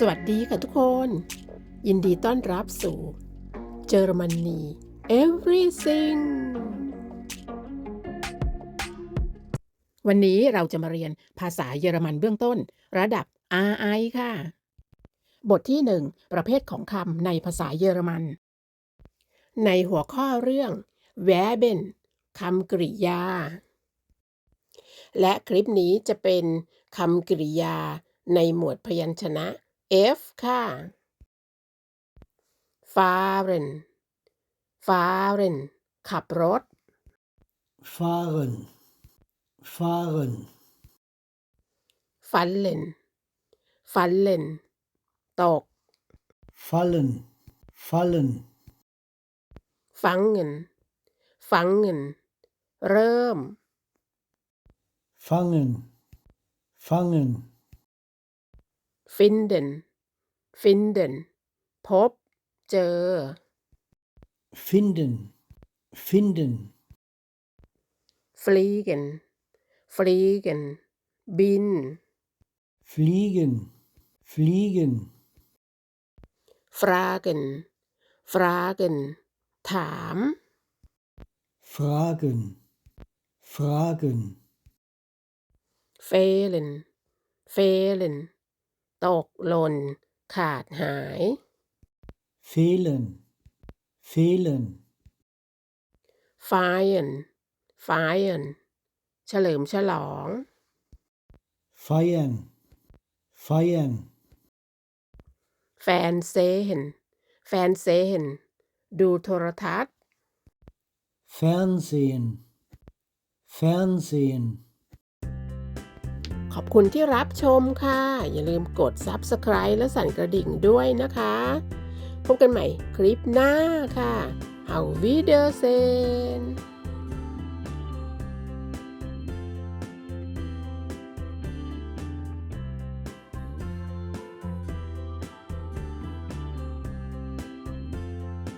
สวัสดีค่ะทุกคน ยินดีต้อนรับสู่เยอรมนี everything วันนี้เราจะมาเรียนภาษาเยอรมันเบื้องต้น ระดับ RI ค่ะ บทที่ 1 ประเภทของคำในภาษาเยอรมัน ในหัวข้อเรื่อง verben คำกริยา และคลิปนี้จะเป็นคำกริยาในหมวดพยัญชนะ F ค่ะ fahren fahren ขับรถ fahren, fahren, fallen fallen ตก fallen, fallen, fangen fangen เริ่ม fangen, fangen, finden finden พบ เจอ finden, finden, fliegen fliegen บิน fliegen, fliegen, fragen fragen ถาม fragen, fragen, fehlen fehlen ตกหล่น ขาดหาย fehlen, fehlen, feiern feiern เฉลิมฉลอง feiern, feiern, แฟนเซเห็นแฟนเซเห็นดูโทรทัศน์ Fernsehen, Fernsehen. ขอบคุณที่รับชมค่ะ อย่าลืมกด Subscribe และสั่นกระดิ่งด้วยนะคะ พบกันใหม่คลิปหน้าค่ะ เอาวิดีโอเซน